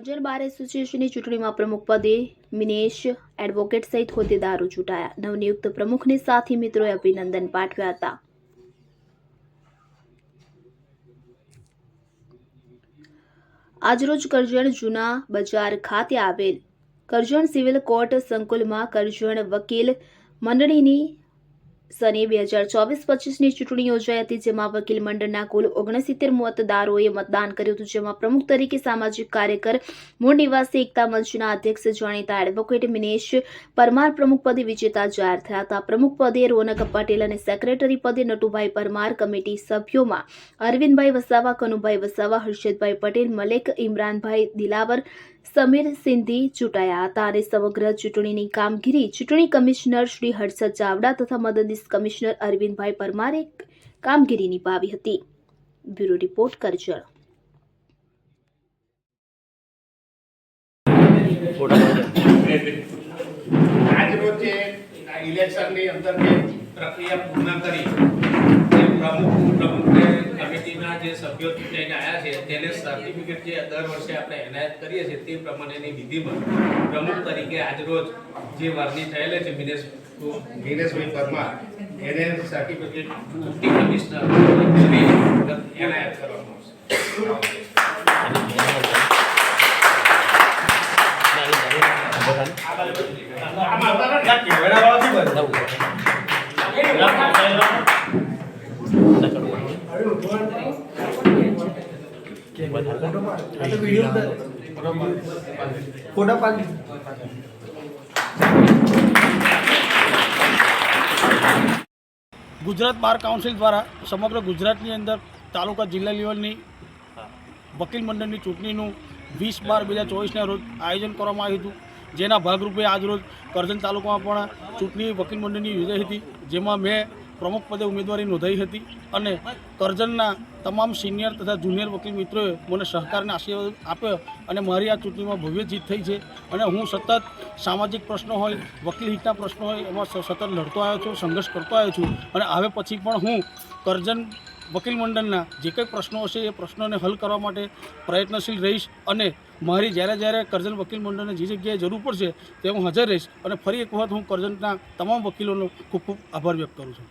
બાર એસોસિએશનની ચૂંટણીમાં પ્રમુખ પદે મિનેશ એડવોકેટ સહિત હોદ્દેદારો ચૂંટાયા. નવનિયુક્ત પ્રમુખને સાથી મિત્રોએ અભિનંદન પાઠવ્યા હતા. આજરોજ કરજણ જૂના બજાર ખાતે આવેલ કરજણ સિવિલ કોર્ટ સંકુલમાં કરજણ વકીલ મંડળીની સને બે હજાર ચોવીસ પચીસની ચૂંટણી યોજાઈ હતી, જેમાં વકીલ મંડળના કુલ ઓગણસિત્તેર મતદારોએ મતદાન કર્યું હતું, જેમાં પ્રમુખ તરીકે સામાજિક કાર્યકર, મૂળ નિવાસી એકતા મંચના અધ્યક્ષ, જાણીતા એડવોકેટ મિનેશ પરમાર પ્રમુખ પદે વિજેતા જાહેર થયા હતા. પ્રમુખ પદે રોનક પટેલ અને સેક્રેટરી પદે નટુભાઈ પરમાર કમિટી સભ્યોમાં અરવિંદભાઈ વસાવા, કનુભાઈ વસાવા, હર્ષદભાઈ પટેલ, મલેક ઇમરાનભાઈ દિલાવર, સમીર સિંધી ચૂંટાયા હતા અને સમગ્ર ચૂંટણીની કામગીરી ચૂંટણી કમિશનર શ્રી હર્ષદ ચાવડા તથા મદદનીશ કમિશનર અરવિંદભાઈ પરમારે કામગીરી નિભાવી હતી. Bureau report Karjan. આજ રોજ જે આ ઇલેક્શનની અંદર જે પ્રક્રિયા પૂર્ણ કરી જે પ્રમુખ પ્રમુખને કમિટીના જે સભ્યો ચૂંટાઈને આવ્યા છે, તેને સર્ટિફિકેટ જે દર વર્ષે આપણે એનાયત કરીએ છીએ તે પ્રમાણેની વિધિમાં પ્રમુખ તરીકે આજરોજ જે વરણી થયેલા છે મિનેશ મિનેશભાઈ પરમાર એને સર્ટિફિકેટ ચૂંટણી કમિશનર એનાયત કરવામાં આવશે ફોટા પાડી ગુજરાત બાર કાઉન્સિલ દ્વારા સમગ્ર ગુજરાતની અંદર તાલુકા જિલ્લા લેવલની વકીલ મંડળની ચૂંટણીનું વીસ બાર બે હજાર ચોવીસના રોજ આયોજન કરવામાં આવ્યું હતું. જેના ભાગરૂપે આજરોજ કરજણ તાલુકામાં પણ ચૂંટણી વકીલ મંડળની યોજાઈ હતી. જેમાં મેં પ્રમુખ પદે ઉમેદવારી નોંધાઈ હતી અને કરજણના તમામ સિનિયર તથા જુનિયર વકીલ મિત્રોએ મને સહકારને આશીર્વાદ આપ્યો અને મારી આ ચૂંટણીમાં ભવ્ય જીત થઈ છે. અને હું સતત સામાજિક પ્રશ્નો હોય, વકીલ હિતના પ્રશ્નો હોય, એમાં સતત લડતો આવ્યો છું, સંઘર્ષ કરતો આવ્યો છું. અને હવે પછી પણ હું કરજણ વકીલ મંડળના જે કંઈ પ્રશ્નો હશે એ પ્રશ્નોને હલ કરવા માટે પ્રયત્નશીલ રહીશ અને મારી જ્યારે જ્યારે કરજણ વકીલ મંડળને જે જગ્યાએ જરૂર પડશે તે હું હાજર રહીશ. અને ફરી એક વખત હું કરજણના તમામ વકીલોનો ખૂબ ખૂબ આભાર વ્યક્ત કરું છું.